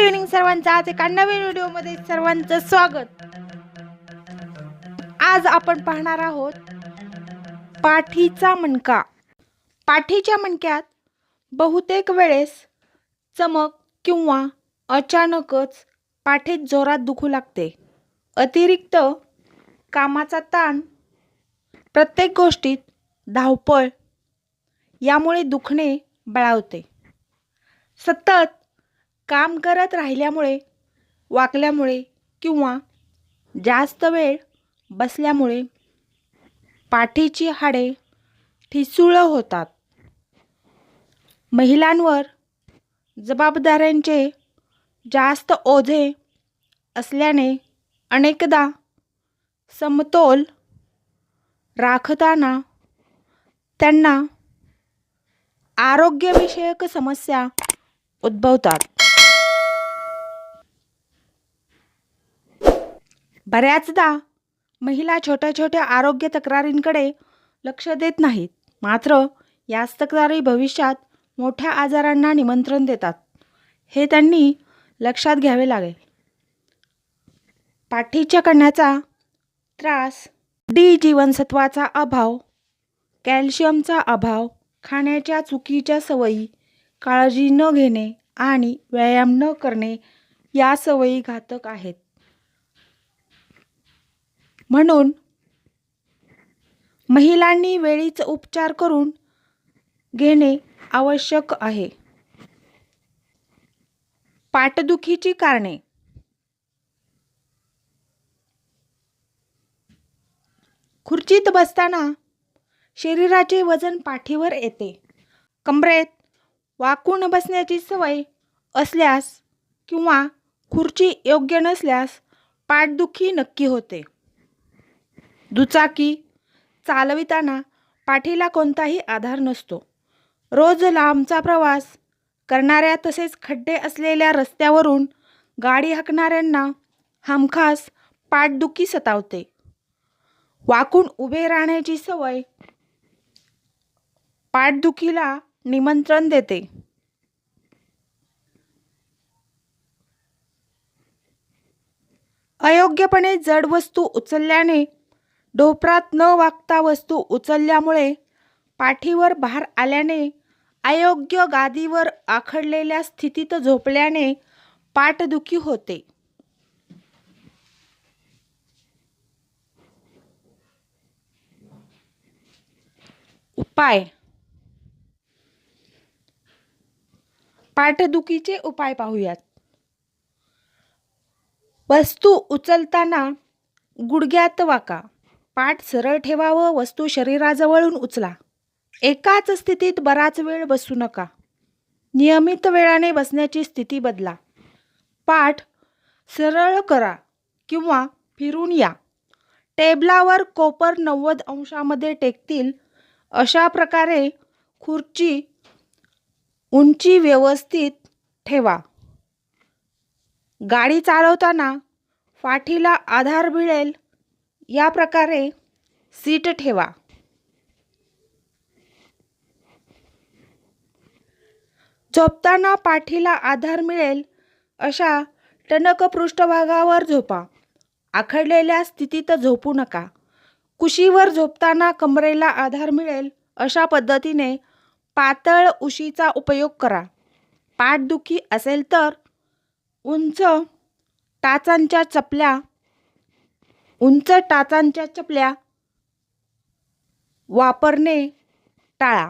Evening सर्वांचं. आज एका नवीन व्हिडिओमध्ये सर्वांचं स्वागत. आज आपण पाहणार आहोत पाठीचा मणका. पाठीच्या मणक्यात बहुतेक वेळेस चमक किंवा अचानकच पाठीत जोरात दुखू लागते. अतिरिक्त कामाचा ताण प्रत्येक गोष्टीत धावपळ यामुळे दुखणे बळावते. सतत काम करत राहिल्यामुळे वाकल्यामुळे किंवा जास्त वेळ बसल्यामुळे पाठीची हाडे ठिसूळ होतात. महिलांवर जबाबदाऱ्यांचे जास्त ओझे असल्याने अनेकदा समतोल राखताना त्यांना आरोग्यविषयक समस्या उद्भवतात. बऱ्याचदा महिला छोट्या छोट्या आरोग्य तक्रारींकडे लक्ष देत नाहीत. मात्र याच तक्रारी भविष्यात मोठ्या आजारांना निमंत्रण देतात. हे त्यांनी लक्षात घ्यावे लागेल. पाठीच्या कण्याचा त्रास डी जीवनसत्वाचा अभाव कॅल्शियमचा अभाव खाण्याच्या चुकीच्या सवयी काळजी न घेणे आणि व्यायाम न करणे या सवयी घातक आहेत. म्हणून महिलांनी वेळीच उपचार करून घेणे आवश्यक आहे. पाठदुखीची कारणे. खुर्चीत बसताना शरीराचे वजन पाठीवर येते. कमरेत वाकून बसण्याची सवय असल्यास किंवा खुर्ची योग्य नसल्यास पाठदुखी नक्की होते. दुचाकी चालविताना पाठीला कोणताही आधार नसतो. रोज लांबचा प्रवास करणाऱ्या तसेच खड्डे असलेल्या रस्त्यावरून गाडी हाकणाऱ्यांना हमखास पाठदुखी सतावते. वाकून उभे राहण्याची सवय पाठदुखीला निमंत्रण देते. अयोग्यपणे जड वस्तू उचलल्याने ढोपरात न वागता वस्तू उचलल्यामुळे पाठीवर भार आल्याने अयोग्य गादीवर आखडलेल्या स्थितीत झोपल्याने पाठदुखी होते. उपाय. पाठदुखीचे उपाय पाहूयात. वस्तू उचलताना गुडघ्यात वाका. पाठ सरळ ठेवावं वस्तू शरीराजवळून उचला. एकाच स्थितीत बराच वेळ बसू नका. नियमित वेळाने बसण्याची स्थिती बदला. पाठ सरळ करा किंवा फिरून या. टेबलावर कोपर नव्वद अंशामध्ये टेकतील अशा प्रकारे खुर्ची उंची व्यवस्थित ठेवा. गाडी चालवताना फाठीला आधार मिळेल. या प्रकारे सीट ठेवा. झोपताना पाठीला आधार मिळेल अशा टणक पृष्ठभागावर झोपा. आखडलेल्या स्थितीत झोपू नका. कुशीवर झोपताना कमरेला आधार मिळेल अशा पद्धतीने पातळ उशीचा उपयोग करा. पाठदुखी असेल तर उंच टाचांच्या चपल्या उंच टाचांच्या चपल्या वापरणे टाळा.